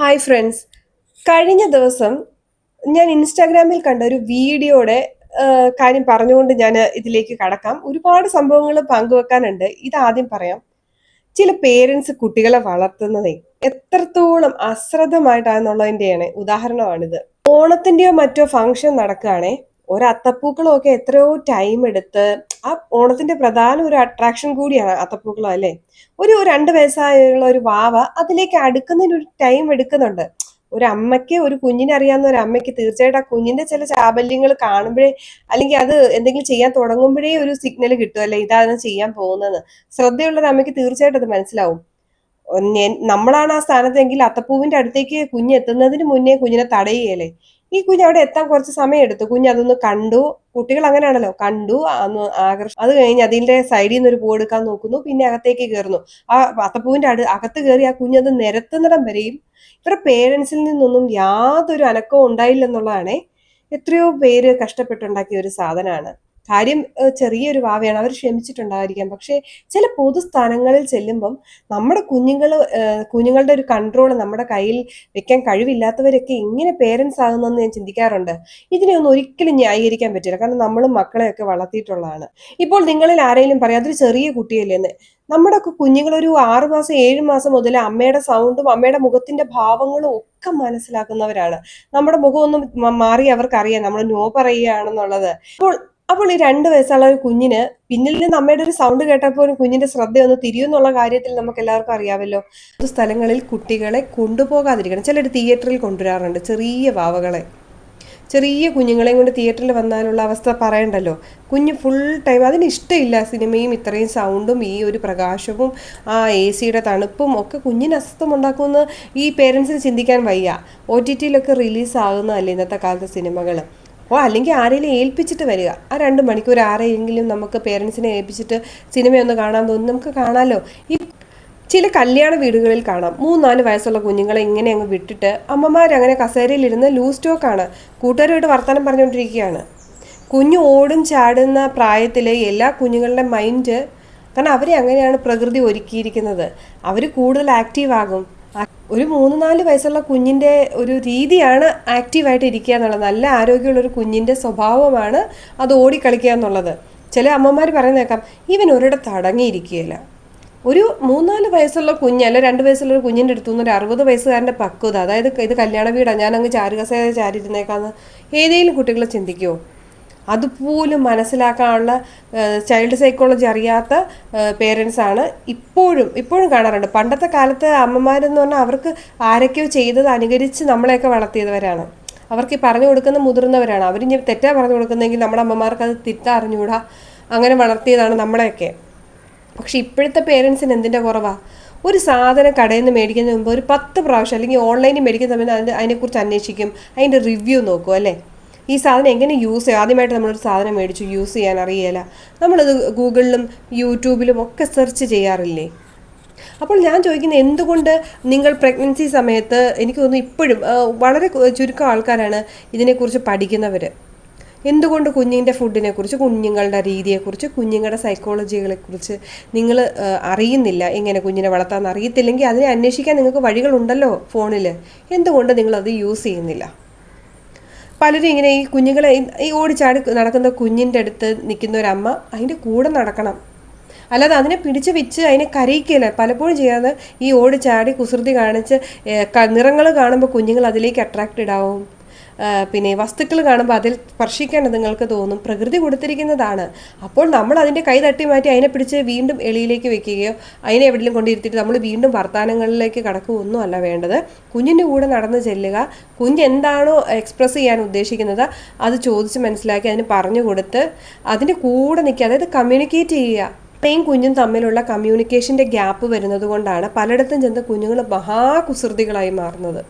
Hi friends കഴിഞ്ഞ ദിവസം ഞാൻ ഇൻസ്റ്റാഗ്രാമിൽ കണ്ട ഒരു വീഡിയോയുടെ കാര്യം പറഞ്ഞുകൊണ്ട് ഞാൻ ഇതിലേക്ക് കടക്കാം. ഒരുപാട് സംഭവങ്ങൾ പങ്കുവെക്കാനുണ്ട്. ഇതാദ്യം പറയാം. ചില പേരൻസ് കുട്ടികളെ വളർത്തുന്നതേ എത്രത്തോളം അശ്രദ്ധമായിട്ടാണെന്നുള്ളതിന്റെയാണ് ഉദാഹരണമാണിത്. ഓണത്തിന്റെയോ മറ്റോ ഫംഗ്ഷൻ നടക്കുകയാണേ ഒരു അത്തപ്പൂക്കളൊക്കെ എത്രയോ ടൈം എടുത്ത് ആ ഓണത്തിന്റെ പ്രധാന ഒരു അട്രാക്ഷൻ കൂടിയാണ് അത്തപ്പൂക്കളം അല്ലേ? ഒരു രണ്ട് വയസ്സായുള്ള ഒരു വാവ അതിലേക്ക് അടുക്കുന്നതിന് ഒരു ടൈം എടുക്കുന്നുണ്ട്. ഒരു അമ്മയ്ക്ക് ഒരു കുഞ്ഞിനെ അറിയാവുന്ന ഒരു അമ്മയ്ക്ക് തീർച്ചയായിട്ടും ആ കുഞ്ഞിന്റെ ചില ചാബല്യങ്ങൾ കാണുമ്പോഴേ അല്ലെങ്കിൽ അത് എന്തെങ്കിലും ചെയ്യാൻ തുടങ്ങുമ്പോഴേ ഒരു സിഗ്നൽ കിട്ടും അല്ലെ? ഇതാണ് ചെയ്യാൻ പോകുന്നത് ശ്രദ്ധയുള്ള അമ്മയ്ക്ക് തീർച്ചയായിട്ടും അത് മനസ്സിലാവും. നമ്മളാണ് ആ സ്ഥാനത്തെങ്കിൽ അത്തപ്പൂവിന്റെ അടുത്തേക്ക് കുഞ്ഞ് എത്തുന്നതിന് മുന്നേ കുഞ്ഞിനെ തടയുകയല്ലേ? ഈ കുഞ്ഞ് അവിടെ എത്താൻ കുറച്ച് സമയം എടുത്തു. കുഞ്ഞ് അതൊന്ന് കണ്ടു. കുട്ടികൾ അങ്ങനെയാണല്ലോ. കണ്ടു അന്ന് ആകർഷ അത് കഴിഞ്ഞ് അതിന്റെ സൈഡിൽ നിന്ന് ഒരു പൂ എടുക്കാൻ നോക്കുന്നു. പിന്നെ അകത്തേക്ക് കയറുന്നു. ആ അത്തപ്പൂവിന്റെ അടു അകത്ത് കയറി ആ കുഞ്ഞത് നിരത്തുന്നിടം വരെയും ഇവരുടെ പേരൻസിൽ നിന്നൊന്നും യാതൊരു അനക്കവും ഉണ്ടായില്ലെന്നുള്ളതാണേ. എത്രയോ പേര് കഷ്ടപ്പെട്ടുണ്ടാക്കിയ ഒരു സാധനമാണ്. കാര്യം ചെറിയൊരു വാവയാണ്. അവർ ക്ഷമിച്ചിട്ടുണ്ടായിരിക്കാം. പക്ഷേ ചില പൊതുസ്ഥാനങ്ങളിൽ ചെല്ലുമ്പം നമ്മുടെ കുഞ്ഞുങ്ങൾ കുഞ്ഞുങ്ങളുടെ ഒരു കൺട്രോൾ നമ്മുടെ കയ്യിൽ വെക്കാൻ കഴിവില്ലാത്തവരൊക്കെ ഇങ്ങനെ പേരൻസ് ആകുന്നെന്ന് ഞാൻ ചിന്തിക്കാറുണ്ട്. ഇതിനെ ഇതിനെയൊന്നും ഒരിക്കലും ന്യായീകരിക്കാൻ പറ്റില്ല. കാരണം നമ്മളും മക്കളെയൊക്കെ വളർത്തിയിട്ടുള്ളതാണ്. ഇപ്പോൾ നിങ്ങളിൽ ആരെങ്കിലും പറയാം അതൊരു ചെറിയ കുട്ടിയല്ലേ എന്ന്. നമ്മുടെ ഒക്കെ കുഞ്ഞുങ്ങളൊരു ആറ് മാസം ഏഴ് മാസം മുതൽ അമ്മയുടെ സൗണ്ടും അമ്മയുടെ മുഖത്തിന്റെ ഭാവങ്ങളും ഒക്കെ മനസ്സിലാക്കുന്നവരാണ്. നമ്മുടെ മുഖമൊന്നും മാറി അവർക്കറിയാം. നമ്മൾ നോ പറയുകയാണെന്നുള്ളത്. അപ്പോൾ അപ്പോൾ ഈ രണ്ട് വയസ്സുള്ള ഒരു കുഞ്ഞിന് പിന്നിൽ നിന്ന് അമ്മയുടെ ഒരു സൗണ്ട് കേട്ടപ്പോൾ ഒരു കുഞ്ഞിന്റെ ശ്രദ്ധ ഒന്ന് തിരിയുന്നുള്ള കാര്യത്തിൽ നമുക്ക് എല്ലാവർക്കും അറിയാമല്ലോ സ്ഥലങ്ങളിൽ കുട്ടികളെ കൊണ്ടുപോകാതിരിക്കണം. ചിലർ തിയേറ്ററിൽ കൊണ്ടുവരാറുണ്ട്. ചെറിയ വാവകളെ. ചെറിയ കുഞ്ഞുങ്ങളെയും കൊണ്ട് തിയേറ്ററിൽ വന്നാലുള്ള അവസ്ഥ പറയണ്ടല്ലോ. കുഞ്ഞ് ഫുൾ ടൈം അതിന് ഇഷ്ടമില്ല സിനിമയും ഇത്രയും സൗണ്ടും ഈ ഒരു പ്രകാശവും ആ എ സിയുടെ തണുപ്പും ഒക്കെ കുഞ്ഞിന് അസ്വസ്ഥം ഉണ്ടാക്കുമെന്ന് ഈ പേരൻസിന് ചിന്തിക്കാൻ വയ്യ. ഒ ടി ടിയിലൊക്കെ റിലീസ് ആകുന്നതല്ലേ ഇന്നത്തെ കാലത്തെ സിനിമകൾ ഓ അല്ലെങ്കിൽ ആരെങ്കിലും ഏൽപ്പിച്ചിട്ട് വരിക. ആ രണ്ട് മണിക്കൂർ ആരെയെങ്കിലും നമുക്ക് പേരൻസിനെ ഏൽപ്പിച്ചിട്ട് സിനിമയൊന്ന് കാണാൻ തോന്നി നമുക്ക് കാണാമല്ലോ ഈ ചില കല്യാണ വീടുകളിൽ കാണാം. മൂന്നാൽ വയസ്സുള്ള കുഞ്ഞുങ്ങളെ ഇങ്ങനെ അങ്ങ് വിട്ടിട്ട് അമ്മമാർ അങ്ങനെ കസേരയിലിരുന്ന് ലൂസ് സ്റ്റോക്കാണ്. കൂട്ടുകാരുമായിട്ട് വർത്തമാനം പറഞ്ഞുകൊണ്ടിരിക്കുകയാണ്. കുഞ്ഞു ഓടും ചാടുന്ന പ്രായത്തിൽ എല്ലാ കുഞ്ഞുങ്ങളുടെ മൈൻഡ് കാരണം അവരെ അങ്ങനെയാണ് പ്രകൃതി ഒരുക്കിയിരിക്കുന്നത്. അവർ കൂടുതൽ ആക്റ്റീവ് ആകും. ഒരു മൂന്ന് നാല് വയസ്സുള്ള കുഞ്ഞിന്റെ ഒരു രീതിയാണ് ആക്റ്റീവായിട്ട് ഇരിക്കുക എന്നുള്ളത്. നല്ല ആരോഗ്യമുള്ള ഒരു കുഞ്ഞിന്റെ സ്വഭാവമാണ് അത് ഓടിക്കളിക്കുക എന്നുള്ളത്. ചില അമ്മമാർ പറയുന്നേക്കാം ഇവൻ ഒരിടത്ത് അടങ്ങിയിരിക്കുകയില്ല. ഒരു മൂന്നാൽ വയസ്സുള്ള കുഞ്ഞ് അല്ല രണ്ട് വയസ്സുള്ള ഒരു കുഞ്ഞിന്റെ അടുത്തു നിന്ന് ഒരു അറുപത് വയസ്സുകാരന്റെ പക്വത അതായത് ഇത് കല്യാണ വീടാണ് ഞാൻ അങ്ങ് ചാരുകസേര ചാരിരുന്നേക്കാന്ന് ഏതെങ്കിലും കുട്ടികളെ ചിന്തിക്കുമോ അതുപോലും മനസ്സിലാക്കാനുള്ള ചൈൽഡ് സൈക്കോളജി അറിയാത്ത പേരൻസാണ് ഇപ്പോഴും ഇപ്പോഴും കാണാറുണ്ട്. പണ്ടത്തെ കാലത്ത് അമ്മമാരെന്ന് പറഞ്ഞാൽ അവർക്ക് ആരൊക്കെയോ ചെയ്തത് അനുകരിച്ച് നമ്മളെയൊക്കെ വളർത്തിയവരാണ്. അവർക്ക് ഈ പറഞ്ഞു കൊടുക്കുന്ന മുതിർന്നവരാണ്. ഇനി തെറ്റാ പറഞ്ഞു കൊടുക്കുന്നതെങ്കിൽ നമ്മുടെ അമ്മമാർക്ക് അത് തിറ്റാ അറിഞ്ഞുകൂടാ? അങ്ങനെ വളർത്തിയതാണ് നമ്മളെയൊക്കെ. പക്ഷെ ഇപ്പോഴത്തെ പേരൻസിന് എന്തിന്റെ കുറവാണ് ഒരു സാധനം കടയിൽ നിന്ന് മേടിക്കുന്നതിന് മുമ്പ് ഒരു പത്ത് പ്രാവശ്യം അല്ലെങ്കിൽ ഓൺലൈനിൽ മേടിക്കുന്ന സമയത്ത് അതിന്റെ അതിനെക്കുറിച്ച് അന്വേഷിക്കും. അതിന്റെ റിവ്യൂ നോക്കും അല്ലേ? ഈ സാധനം എങ്ങനെ യൂസ് ചെയ്യുക ആദ്യമായിട്ട് നമ്മളൊരു സാധനം മേടിച്ചു യൂസ് ചെയ്യാൻ അറിയില്ല നമ്മളത് ഗൂഗിളിലും യൂട്യൂബിലും ഒക്കെ സെർച്ച് ചെയ്യാറില്ലേ? അപ്പോൾ ഞാൻ ചോദിക്കുന്നത് എന്തുകൊണ്ട് നിങ്ങൾ പ്രഗ്നൻസി സമയത്ത് എനിക്ക് തോന്നുന്നു ഇപ്പോഴും വളരെ ചുരുക്കം ആൾക്കാരാണ് ഇതിനെക്കുറിച്ച് പഠിക്കുന്നവർ എന്തുകൊണ്ട് കുഞ്ഞിന്റെ ഫുഡിനെ കുറിച്ച് കുഞ്ഞുങ്ങളുടെ രീതിയെക്കുറിച്ച് കുഞ്ഞുങ്ങളുടെ സൈക്കോളജികളെക്കുറിച്ച് നിങ്ങൾ അറിയുന്നില്ല? എങ്ങനെ കുഞ്ഞിനെ വളർത്താൻ അറിയത്തില്ലെങ്കിൽ അതിനെ അന്വേഷിക്കാൻ നിങ്ങൾക്ക് വഴികളുണ്ടല്ലോ ഫോണിൽ എന്തുകൊണ്ട് നിങ്ങളത് യൂസ് ചെയ്യുന്നില്ല? പലരും ഇങ്ങനെ ഈ കുഞ്ഞുങ്ങളെ ഈ- ഓടിച്ചാടി നടക്കുന്ന കുഞ്ഞിന്റെ അടുത്ത് നിൽക്കുന്ന ഒരമ്മ അതിന്റെ കൂടെ നടക്കണം. അല്ലാതെ അതിനെ പിടിച്ച് വെച്ച് അതിനെ കരയിക്കല്ല പലപ്പോഴും ചെയ്യാതെ ഈ ഓടിച്ചാടി കുസൃതി കാണിച്ച് നിറങ്ങൾ കാണുമ്പോൾ കുഞ്ഞുങ്ങൾ അതിലേക്ക് അട്രാക്റ്റഡ് ആവും. പിന്നെ വസ്തുക്കൾ കാണുമ്പോൾ അതിൽ സ്പർശിക്കാൻ നിങ്ങൾക്ക് തോന്നും പ്രകൃതി കൊടുത്തിരിക്കുന്നതാണ്. അപ്പോൾ നമ്മൾ അതിന്റെ കൈ തട്ടി മാറ്റി അതിനെ പിടിച്ച് വീണ്ടും എളിയിലേക്ക് വെക്കുകയോ അതിനെ എവിടെയും കൊണ്ടിരുത്തിയിട്ട് നമ്മൾ വീണ്ടും വർത്തമാനങ്ങളിലേക്ക് കടക്കുകയൊന്നും അല്ല വേണ്ടത്. കുഞ്ഞിന്റെ കൂടെ നടന്ന് ചെല്ലുക. കുഞ്ഞ് എന്താണോ എക്സ്പ്രസ് ചെയ്യാൻ ഉദ്ദേശിക്കുന്നത് അത് ചോദിച്ച് മനസ്സിലാക്കി അതിന് പറഞ്ഞു കൊടുത്ത് അതിന്റെ കൂടെ നിൽക്കുക അതായത് കമ്മ്യൂണിക്കേറ്റ് ചെയ്യുക. അപ്പയും കുഞ്ഞും തമ്മിലുള്ള കമ്മ്യൂണിക്കേഷന്റെ ഗ്യാപ്പ് വരുന്നത് കൊണ്ടാണ് പലയിടത്തും ചെന്ന് കുഞ്ഞുങ്ങൾ മഹാകുസൃതികളായി മാറുന്നത്.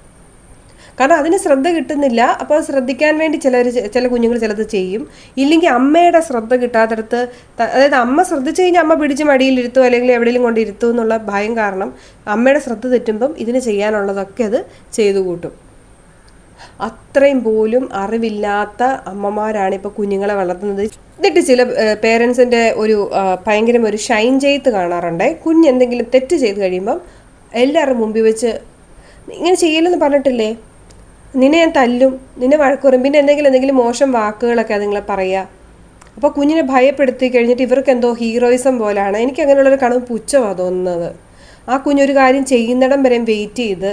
കാരണം അതിന് ശ്രദ്ധ കിട്ടുന്നില്ല. അപ്പോൾ ശ്രദ്ധിക്കാൻ വേണ്ടി ചിലർ ചില കുഞ്ഞുങ്ങൾ ചിലത് ചെയ്യും. ഇല്ലെങ്കിൽ അമ്മയുടെ ശ്രദ്ധ കിട്ടാത്തടത്ത് അതായത് അമ്മ ശ്രദ്ധിച്ചു കഴിഞ്ഞാൽ അമ്മ പിടിച്ച് മടിയിലിരുത്തോ അല്ലെങ്കിൽ എവിടെയെങ്കിലും കൊണ്ട് ഇരുത്തോ എന്നുള്ള ഭയം കാരണം അമ്മയുടെ ശ്രദ്ധ തെറ്റുമ്പം ഇതിന് ചെയ്യാനുള്ളതൊക്കെ അത് ചെയ്തു കൂട്ടും. അത്രയും പോലും അറിവില്ലാത്ത അമ്മമാരാണ് ഇപ്പോൾ കുഞ്ഞുങ്ങളെ വളർത്തുന്നത്. എന്നിട്ട് ചില പേരൻസിന്റെ ഒരു ഭയങ്കരം ഒരു ഷൈൻ ചെയ്ത്ത് കാണാറുണ്ട്. കുഞ്ഞ് എന്തെങ്കിലും തെറ്റ് ചെയ്ത് കഴിയുമ്പം എല്ലാവരും മുമ്പിൽ വെച്ച് ഇങ്ങനെ ചെയ്യലെന്ന് പറഞ്ഞിട്ടില്ലേ? നിന്നെ ഞാൻ തല്ലും. നിന്നെ വഴക്കുറും പിന്നെ എന്തെങ്കിലും എന്തെങ്കിലും മോശം വാക്കുകളൊക്കെ നിങ്ങൾ പറയുക അപ്പോൾ കുഞ്ഞിനെ ഭയപ്പെടുത്തി കഴിഞ്ഞിട്ട് ഇവർക്ക് എന്തോ ഹീറോയിസം പോലാണ്. എനിക്ക് അങ്ങനെയുള്ളൊരു കാണുമ്പോൾ പുച്ഛമാണ് തോന്നുന്നത്. ആ കുഞ്ഞൊരു കാര്യം ചെയ്യുന്നിടം വരെയും വെയിറ്റ് ചെയ്ത്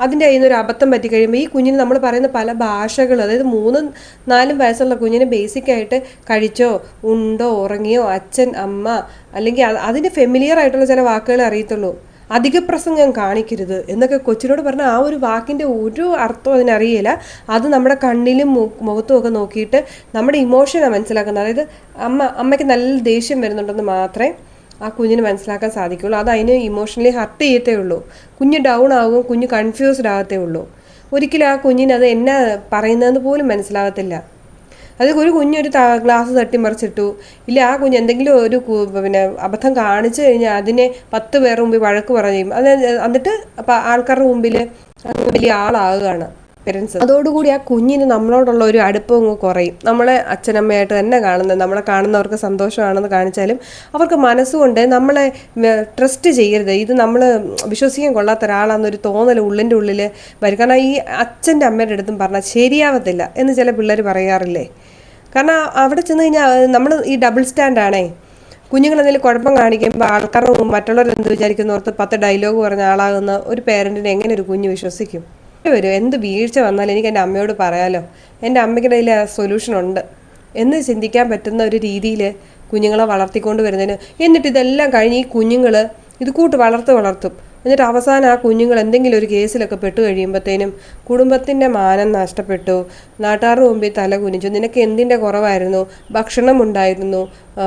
അതിന്റെ കയ്യിൽ ഒരു അബദ്ധം പറ്റി കഴിയുമ്പോൾ ഈ കുഞ്ഞിന് നമ്മൾ പറയുന്ന പല ഭാഷകൾ അതായത് മൂന്നും നാലും വയസ്സുള്ള കുഞ്ഞിന് ബേസിക്കായിട്ട് കഴിച്ചോ ഉണ്ടോ ഉറങ്ങിയോ അച്ഛൻ അമ്മ അല്ലെങ്കിൽ അതിന്റെ ഫെമിലിയർ ആയിട്ടുള്ള ചില വാക്കുകൾ അറിയത്തുള്ളൂ. അധിക പ്രസംഗം കാണിക്കരുത് എന്നൊക്കെ കൊച്ചിനോട് പറഞ്ഞ ആ ഒരു വാക്കിന്റെ ഒരു അർത്ഥം അതിനറിയില്ല. അത് നമ്മുടെ കണ്ണിലും മുഖത്തും ഒക്കെ നോക്കിയിട്ട് നമ്മുടെ ഇമോഷനാണ് മനസ്സിലാക്കുന്നത്. അതായത് അമ്മ അമ്മയ്ക്ക് നല്ല ദേഷ്യം വരുന്നുണ്ടെന്ന് മാത്രമേ ആ കുഞ്ഞിന് മനസ്സിലാക്കാൻ സാധിക്കുള്ളൂ. അത് അതിന് ഇമോഷണലി ഹർട്ട് ചെയ്യത്തേ ഉള്ളൂ. കുഞ്ഞ് ഡൗൺ ആകും കുഞ്ഞ് കൺഫ്യൂസ്ഡ് ആകത്തേ ഉള്ളൂ. ഒരിക്കലും ആ കുഞ്ഞിന് അത് എന്നാ പറയുന്നതെന്ന് പോലും മനസ്സിലാകത്തില്ല. അത് ഒരു കുഞ്ഞൊരു ഗ്ലാസ് തട്ടിമറിച്ചിട്ടു ഇല്ല ആ കുഞ്ഞ് എന്തെങ്കിലും ഒരു പിന്നെ അബദ്ധം കാണിച്ചു കഴിഞ്ഞാൽ അതിനെ പത്ത് പേർ മുമ്പിൽ വഴക്ക് പറയും. അത് എന്നിട്ട് ആൾക്കാരുടെ മുമ്പിൽ വലിയ ആളാകുകയാണ്. പേരൻസ് അതോടുകൂടി ആ കുഞ്ഞിന് നമ്മളോടുള്ള ഒരു അടുപ്പം കുറയും. നമ്മളെ അച്ഛനമ്മയായിട്ട് തന്നെ കാണുന്നത് നമ്മളെ കാണുന്നവർക്ക് സന്തോഷമാണെന്ന് കാണിച്ചാലും അവർക്ക് മനസ്സുകൊണ്ട് നമ്മളെ ട്രസ്റ്റ് ചെയ്യരുത്. ഇത് നമ്മൾ വിശ്വസിക്കാൻ കൊള്ളാത്ത ഒരാളാണെന്നൊരു തോന്നൽ ഉള്ളിന്റെ ഉള്ളിൽ വരും. കാരണം ഈ അച്ഛന്റെ അമ്മയുടെ അടുത്തും പറഞ്ഞാൽ ശരിയാവത്തില്ല എന്ന് ചില പിള്ളേർ പറയാറില്ലേ? കാരണം അവിടെ ചെന്ന് കഴിഞ്ഞാൽ നമ്മൾ ഈ ഡബിൾ സ്റ്റാൻഡാണേ കുഞ്ഞുങ്ങൾ എന്തെങ്കിലും കുഴപ്പം കാണിക്കുമ്പോൾ ആൾക്കാർ മറ്റുള്ളവർ എന്ത് വിചാരിക്കുന്നവർക്ക് പത്ത് ഡയലോഗ് പറഞ്ഞ ആളാകുന്ന ഒരു പേരന്റിനെ എങ്ങനെ ഒരു കുഞ്ഞ് വിശ്വസിക്കും? വരും? എന്ത് വീഴ്ച വന്നാലും എനിക്ക് എന്റെ അമ്മയോട് പറയാലോ. എന്റെ അമ്മയ്ക്കിടയിൽ ആ സൊല്യൂഷൻ ഉണ്ട്. എന്ന് ചിന്തിക്കാൻ പറ്റുന്ന ഒരു രീതിയിൽ കുഞ്ഞുങ്ങളെ വളർത്തിക്കൊണ്ട് വരുന്നതിന് എന്നിട്ട് ഇതെല്ലാം കഴിഞ്ഞ് ഈ കുഞ്ഞുങ്ങൾ ഇത് കൂട്ട് വളർത്ത് വളർത്തും. എന്നിട്ട് അവസാനം ആ കുഞ്ഞുങ്ങൾ എന്തെങ്കിലും ഒരു കേസിലൊക്കെ പെട്ടു കഴിയുമ്പോഴത്തേനും കുടുംബത്തിന്റെ മാനം നഷ്ടപ്പെട്ടു. നാട്ടുകാരുടെ മുമ്പിൽ തല കുനിച്ചു. നിനക്ക് എന്തിന്റെ കുറവായിരുന്നു? ഭക്ഷണമുണ്ടായിരുന്നു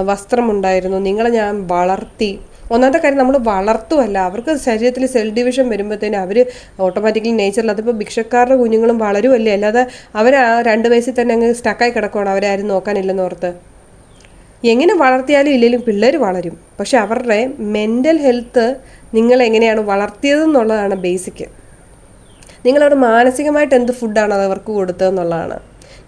വസ്ത്രമുണ്ടായിരുന്നു നിങ്ങളെ ഞാൻ വളർത്തി. ഒന്നാമത്തെ കാര്യം നമ്മൾ വളർത്തുമല്ല അവർക്ക് ശരീരത്തിൽ സെൽ ഡിവിഷൻ വരുമ്പോഴത്തേനും അവർ ഓട്ടോമാറ്റിക്കലി നേച്ചറിൽ അതിപ്പോൾ ഭിക്ഷക്കാരുടെ കുഞ്ഞുങ്ങളും വളരുമല്ലേ അല്ലാതെ അവർ ആ രണ്ട് വയസ്സിൽ തന്നെ അങ്ങ് സ്റ്റക്കായി കിടക്കുകയാണ് അവരെ ആരും നോക്കാനില്ലെന്ന് ഓർത്ത്. എങ്ങനെ വളർത്തിയാലും ഇല്ലെങ്കിലും പിള്ളേർ വളരും. പക്ഷെ അവരുടെ മെന്റൽ ഹെൽത്ത് നിങ്ങൾ എങ്ങനെയാണ് വളർത്തിയതെന്നുള്ളതാണ് ബേസിക് നിങ്ങളവിടെ മാനസികമായിട്ട് എന്ത് ഫുഡാണ് അത് അവർക്ക് കൊടുത്തതെന്നുള്ളതാണ്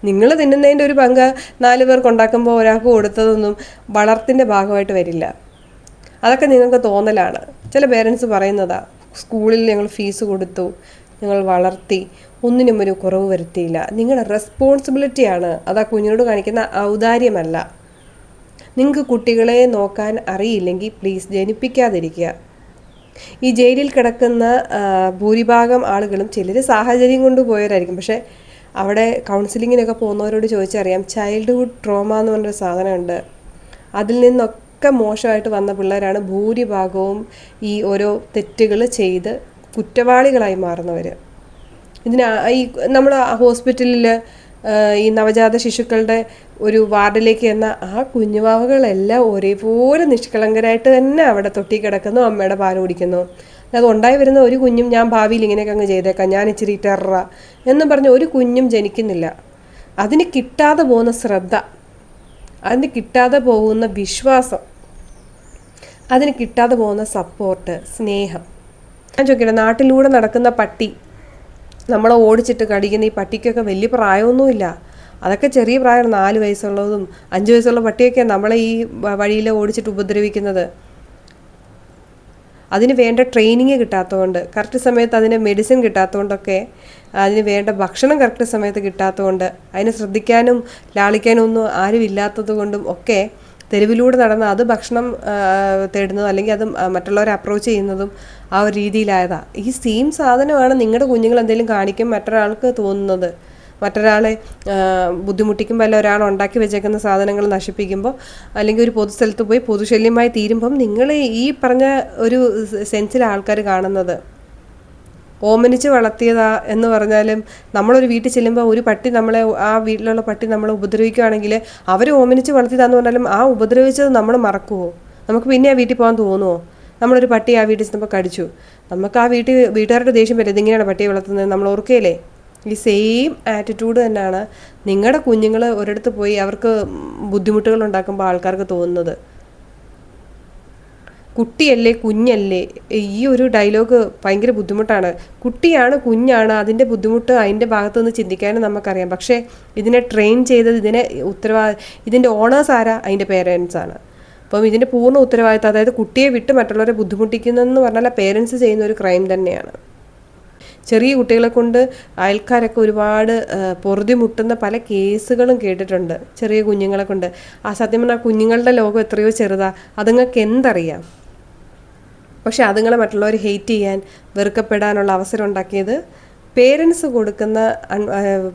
നിങ്ങൾ തിന്നുന്നതിന്റെ ഒരു പങ്ക് നാല് പേർക്ക് ഉണ്ടാക്കുമ്പോൾ ഒരാൾക്ക് കൊടുത്തതൊന്നും വളർത്തിന്റെ ഭാഗമായിട്ട് വരില്ല. അതൊക്കെ നിങ്ങൾക്ക് തോന്നലാണ്. ചില പേരൻസ് പറയുന്നതാ സ്കൂളിൽ ഞങ്ങൾ ഫീസ് കൊടുത്തു ഞങ്ങൾ വളർത്തി ഒന്നിനും ഒരു കുറവ് വരുത്തിയില്ല. നിങ്ങളുടെ റെസ്പോൺസിബിലിറ്റിയാണ് അത് ആ കുഞ്ഞിനോട് കാണിക്കുന്ന ഔദാര്യമല്ല. നിങ്ങൾക്ക് കുട്ടികളെ നോക്കാൻ അറിയില്ലെങ്കിൽ പ്ലീസ് ജനിപ്പിക്കാതിരിക്കുക. ഈ ജയിലിൽ കിടക്കുന്ന ഭൂരിഭാഗം ആളുകളും ചിലർ സാഹചര്യം കൊണ്ട് പോയവരായിരിക്കും. പക്ഷേ അവിടെ കൗൺസിലിങ്ങിനൊക്കെ പോകുന്നവരോട് ചോദിച്ചറിയാം ചൈൽഡ്ഹുഡ് ട്രോമ എന്ന് പറഞ്ഞൊരു സാധനമുണ്ട്. അതിൽ നിന്നൊക്കെ ഒക്കെ മോശമായിട്ട് വന്ന പിള്ളേരാണ് ഭൂരിഭാഗവും ഈ ഓരോ തെറ്റുകൾ ചെയ്ത് കുറ്റവാളികളായി മാറുന്നവർ ഇതിന് ഈ നമ്മൾ ഹോസ്പിറ്റലിൽ ഈ നവജാത ശിശുക്കളുടെ ഒരു വാർഡിലേക്ക് എന്ന ആ കുഞ്ഞുവാവുകളെല്ലാം ഒരേപോലെ നിഷ്കളങ്കരായിട്ട് തന്നെ അവിടെ തൊട്ടി കിടക്കുന്നു അമ്മയുടെ പാൽ കുടിക്കുന്നു. അത് ഉണ്ടായി വരുന്ന ഒരു കുഞ്ഞും ഞാൻ ഭാവിയിൽ ഇങ്ങനെയൊക്കെ അങ്ങ് ചെയ്തേക്കാം ഞാൻ ഇച്ചിരി ടെറ എന്നും പറഞ്ഞ് ഒരു കുഞ്ഞും ജനിക്കുന്നില്ല. അതിന് കിട്ടാതെ പോകുന്ന ശ്രദ്ധ അതിന് കിട്ടാതെ പോകുന്ന വിശ്വാസം അതിന് കിട്ടാതെ പോകുന്ന സപ്പോർട്ട് സ്നേഹം. ഞാൻ ചോദിക്കട്ടെ നാട്ടിലൂടെ നടക്കുന്ന പട്ടി നമ്മളെ ഓടിച്ചിട്ട് കടിക്കുന്ന ഈ പട്ടിക്കൊക്കെ വലിയ പ്രായമൊന്നുമില്ല. അതൊക്കെ ചെറിയ പ്രായമാണ് നാല് വയസ്സുള്ളതും അഞ്ച് വയസ്സുള്ള പട്ടിയൊക്കെ നമ്മളെ ഈ വഴിയിൽ ഓടിച്ചിട്ട് ഉപദ്രവിക്കുന്നത്. അതിന് വേണ്ട ട്രെയിനിങ് കിട്ടാത്തതുകൊണ്ട് കറക്റ്റ് സമയത്ത് അതിന് മെഡിസിൻ കിട്ടാത്തതുകൊണ്ടൊക്കെ അതിന് വേണ്ട ഭക്ഷണം കറക്റ്റ് സമയത്ത് കിട്ടാത്തതുകൊണ്ട് അതിനെ ശ്രദ്ധിക്കാനും ലാളിക്കാനും ഒന്നും ആരും ഇല്ലാത്തത് കൊണ്ടും ഒക്കെ തെരുവിലൂടെ നടന്ന് അത് ഭക്ഷണം തേടുന്നതും അല്ലെങ്കിൽ അത് മറ്റുള്ളവരെ അപ്രോച്ച് ചെയ്യുന്നതും ആ ഒരു രീതിയിലായതാണ് ഈ സെയിം സാധനമാണ് നിങ്ങളുടെ കുഞ്ഞുങ്ങൾ എന്തെങ്കിലും കാണിക്കും മറ്റൊരാൾക്ക് തോന്നുന്നത്. മറ്റൊരാളെ ബുദ്ധിമുട്ടിക്കുമ്പോൾ ഒരാൾ ഉണ്ടാക്കി വെച്ചേക്കുന്ന സാധനങ്ങൾ നശിപ്പിക്കുമ്പോൾ അല്ലെങ്കിൽ ഒരു പൊതുസ്ഥലത്ത് പോയി പൊതുശല്യമായി തീരുമ്പം നിങ്ങൾ ഈ പറഞ്ഞ ഒരു സെൻസിൽ ആൾക്കാർ കാണുന്നത്. ഓമനിച്ച് വളർത്തിയതാ എന്ന് പറഞ്ഞാലും നമ്മളൊരു വീട്ടിൽ ചെല്ലുമ്പോൾ ഒരു പട്ടി നമ്മളെ ആ വീട്ടിലുള്ള പട്ടി നമ്മളെ ഉപദ്രവിക്കുകയാണെങ്കിൽ അവർ ഓമനിച്ച് വളർത്തിയതാന്ന് പറഞ്ഞാലും ആ ഉപദ്രവിച്ചത് നമ്മൾ മറക്കുമോ നമുക്ക് പിന്നെ ആ വീട്ടിൽ പോകാൻ തോന്നുമോ നമ്മളൊരു പട്ടി ആ വീട്ടിൽ ചെന്നപ്പോൾ കടിച്ചു. നമുക്ക് ആ വീട്ടിൽ വീട്ടുകാരുടെ ദേഷ്യം വരും. ഇതിങ്ങനെയാണ് പട്ടിയെ വളർത്തുന്നത്? നമ്മൾ ഓർക്കുകയില്ലേ ഈ സെയിം ആറ്റിറ്റ്യൂഡ് തന്നെയാണ് നിങ്ങളുടെ കുഞ്ഞുങ്ങൾ ഒരിടത്ത് പോയി അവർക്ക് ബുദ്ധിമുട്ടുകൾ ഉണ്ടാക്കുമ്പോൾ ആൾക്കാർക്ക് തോന്നുന്നത്. കുട്ടിയല്ലേ കുഞ്ഞല്ലേ? ഈ ഒരു ഡയലോഗ് ഭയങ്കര ബുദ്ധിമുട്ടാണ്. കുട്ടിയാണ് കുഞ്ഞാണ് അതിന്റെ ബുദ്ധിമുട്ട് അതിന്റെ ഭാഗത്തുനിന്ന് ചിന്തിക്കാനും നമുക്കറിയാം. പക്ഷേ ഇതിനെ ട്രെയിൻ ചെയ്തത് ഇതിനെ ഉത്തരവാ ഇതിന്റെ ഓണേഴ്സ് ആരാ? അതിന്റെ പേരൻസ് ആണ്. അപ്പം ഇതിന്റെ പൂർണ ഉത്തരവാദിത്തം അതായത് കുട്ടിയെ വിട്ട് മറ്റുള്ളവരെ ബുദ്ധിമുട്ടിക്കുന്നതെന്ന് പറഞ്ഞാൽ പേരൻസ് ചെയ്യുന്ന ഒരു ക്രൈം തന്നെയാണ്. ചെറിയ കുട്ടികളെ കൊണ്ട് അയൽക്കാരൊക്കെ ഒരുപാട് പൊറുതിമുട്ടുന്ന പല കേസുകളും കേട്ടിട്ടുണ്ട് ചെറിയ കുഞ്ഞുങ്ങളെ കൊണ്ട്. ആ സത്യം പറഞ്ഞാൽ കുഞ്ഞുങ്ങളുടെ ലോകം എത്രയോ ചെറുതാണ് അതുങ്ങൾക്ക് എന്തറിയാം? പക്ഷെ അതുങ്ങളെ മറ്റുള്ളവർ ഹെയ്റ്റ് ചെയ്യാൻ വെറുക്കപ്പെടാനുള്ള അവസരം ഉണ്ടാക്കിയത് പേരൻസ് കൊടുക്കുന്ന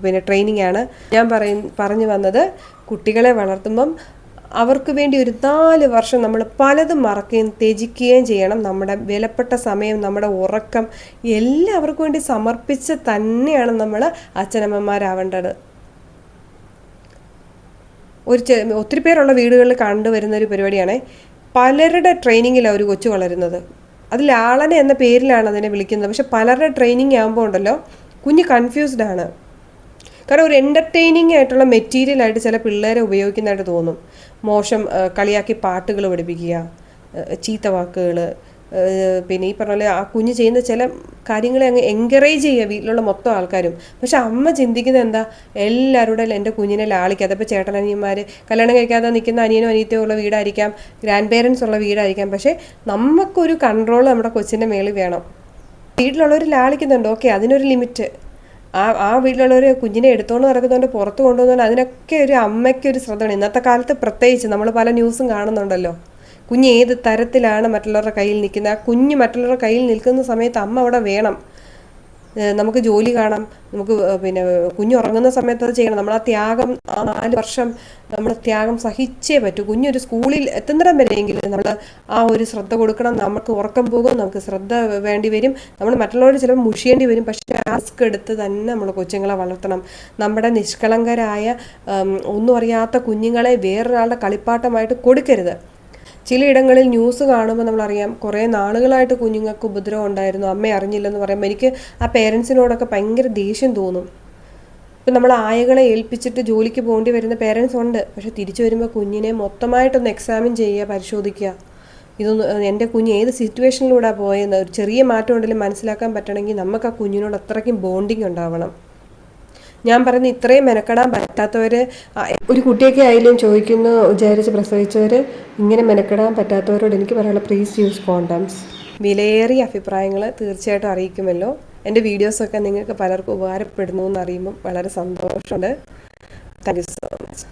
പിന്നെ ട്രെയിനിങ് ആണ്. ഞാൻ പറയും പറഞ്ഞു വന്നത് കുട്ടികളെ വളർത്തുമ്പം അവർക്ക് വേണ്ടി ഒരു നാല് വർഷം നമ്മൾ പലതും മറക്കുകയും ത്യജിക്കുകയും ചെയ്യണം. നമ്മുടെ വിലപ്പെട്ട സമയം നമ്മുടെ ഉറക്കം എല്ലാം അവർക്ക് വേണ്ടി സമർപ്പിച്ച് തന്നെയാണ് നമ്മൾ അച്ഛനമ്മമാരാവേണ്ടത്. ഒരു ഒത്തിരി പേരുള്ള വീടുകളിൽ കണ്ടുവരുന്ന ഒരു പരിപാടിയാണ്. പലരുടെ ട്രെയിനിങ്ങിലാണ് ഒരു കൊച്ചു വളരുന്നത്. അത് ലാളന എന്ന പേരിലാണ് അതിനെ വിളിക്കുന്നത്. പക്ഷെ പലരുടെ ട്രെയിനിങ് ആകുമ്പോൾ ഉണ്ടല്ലോ കുഞ്ഞ് കൺഫ്യൂസ്ഡ് ആണ്. കാരണം ഒരു എന്റർടൈനിങ് ആയിട്ടുള്ള മെറ്റീരിയൽ ആയിട്ട് ചില പിള്ളേരെ ഉപയോഗിക്കുന്നതായിട്ട് തോന്നും. മോശം കളിയാക്കി പാട്ടുകൾ പഠിപ്പിക്കുക ചീത്ത വാക്കുകൾ പിന്നെ ഈ പറഞ്ഞ പോലെ ആ കുഞ്ഞ് ചെയ്യുന്ന ചില കാര്യങ്ങളെ അങ്ങ് എൻകറേജ് ചെയ്യുക വീട്ടിലുള്ള മൊത്തം ആൾക്കാരും. പക്ഷെ അമ്മ ചിന്തിക്കുന്നത് എന്താ? എല്ലാവരുടെ എന്റെ കുഞ്ഞിനെ ലാളിക്കുക അതിപ്പോൾ ചേട്ടനനിയന്മാർ കല്യാണം കഴിക്കാതെ നിൽക്കുന്ന അനിയനും അനിയത്തോ ഉള്ള വീടായിരിക്കാം ഗ്രാൻഡ് പേരൻസ് ഉള്ള വീടായിരിക്കാം. പക്ഷേ നമുക്കൊരു കൺട്രോൾ നമ്മുടെ കൊച്ചിന്റെ മേളിൽ വേണം. വീട്ടിലുള്ളവർ ലാളിക്കുന്നുണ്ട്. ഓക്കെ അതിനൊരു ലിമിറ്റ് ആ ആ വീട്ടിലുള്ളവർ കുഞ്ഞിനെ എടുത്തുകൊണ്ട് നടക്കുന്നുണ്ട് പുറത്ത് കൊണ്ടുപോകുന്നുണ്ട് അതിനൊക്കെ ഒരു അമ്മയ്ക്ക് ഒരു ശ്രദ്ധ വേണം. ഇന്നത്തെ കാലത്ത് പ്രത്യേകിച്ച് നമ്മൾ പല ന്യൂസും കാണുന്നുണ്ടല്ലോ. കുഞ്ഞ് ഏത് തരത്തിലാണ് മറ്റുള്ളവരുടെ കയ്യിൽ നിൽക്കുന്നത്? ആ കുഞ്ഞ് മറ്റുള്ളവരുടെ കയ്യിൽ നിൽക്കുന്ന സമയത്ത് അമ്മ അവിടെ വേണം. നമുക്ക് ജോലി കാണാം. നമുക്ക് പിന്നെ കുഞ്ഞ് ഉറങ്ങുന്ന സമയത്ത് അത് ചെയ്യണം. നമ്മൾ ആ ത്യാഗം ആ നാല് വർഷം നമ്മൾ ത്യാഗം സഹിച്ചേ പറ്റൂ. കുഞ്ഞൊരു സ്കൂളിൽ എത്തുന്നിടം വരെയെങ്കിലും നമ്മൾ ആ ഒരു ശ്രദ്ധ കൊടുക്കണം. നമുക്ക് ഉറക്കം പോകും നമുക്ക് ശ്രദ്ധ വേണ്ടി വരും. നമ്മൾ മറ്റുള്ളവർ ചിലപ്പോൾ മുഷിയേണ്ടി വരും. പക്ഷേ ടാസ്ക് എടുത്ത് തന്നെ നമ്മൾ കൊച്ചുങ്ങളെ വളർത്തണം. നമ്മുടെ നിഷ്കളങ്കരായ ഒന്നും അറിയാത്ത കുഞ്ഞുങ്ങളെ വേറൊരാളുടെ കളിപ്പാട്ടമായിട്ട് കൊടുക്കരുത്. ചിലയിടങ്ങളിൽ ന്യൂസ് കാണുമ്പോൾ നമ്മളറിയാം കുറേ നാളുകളായിട്ട് കുഞ്ഞുങ്ങൾക്ക് ഉപദ്രവം ഉണ്ടായിരുന്നു. അമ്മ അറിഞ്ഞില്ലെന്ന് പറയുമ്പോൾ എനിക്ക് ആ പേരൻസിനോടൊക്കെ ഭയങ്കര ദേഷ്യം തോന്നും. ഇപ്പം നമ്മൾ ആയകളെ ഏൽപ്പിച്ചിട്ട് ജോലിക്ക് പോകേണ്ടി വരുന്ന പേരൻസ് ഉണ്ട്. പക്ഷെ തിരിച്ചു വരുമ്പോൾ കുഞ്ഞിനെ മൊത്തമായിട്ടൊന്ന് എക്സാമിൻ ചെയ്യുക പരിശോധിക്കുക. ഇതൊന്ന് എന്റെ കുഞ്ഞ് ഏത് സിറ്റുവേഷനിലൂടെ പോയെന്ന് ഒരു ചെറിയ മാറ്റം ഉണ്ടെങ്കിലും മനസ്സിലാക്കാൻ പറ്റണമെങ്കിൽ നമുക്ക് ആ കുഞ്ഞിനോട് അത്രയ്ക്കും ബോണ്ടിങ് ഉണ്ടാവണം. ഞാൻ പറയുന്നത് ഇത്രയും മെനക്കെടാൻ പറ്റാത്തവർ ഒരു കുട്ടിയൊക്കെ ആയാലും ചോദിക്കുന്നു വിചാരിച്ച് പ്രസവിച്ചവർ ഇങ്ങനെ മെനക്കെടാൻ പറ്റാത്തവരോട് എനിക്ക് പറയാനുള്ള പ്ലീസ് യൂസ് കോണ്ടംസ് വിലയേറിയ അഭിപ്രായങ്ങൾ തീർച്ചയായിട്ടും അറിയിക്കുമല്ലോ. എന്റെ വീഡിയോസൊക്കെ നിങ്ങൾക്ക് പലർക്കും ഉപകാരപ്പെടുന്നു എന്നറിയുമ്പോൾ വളരെ സന്തോഷമുണ്ട്. Thank you so much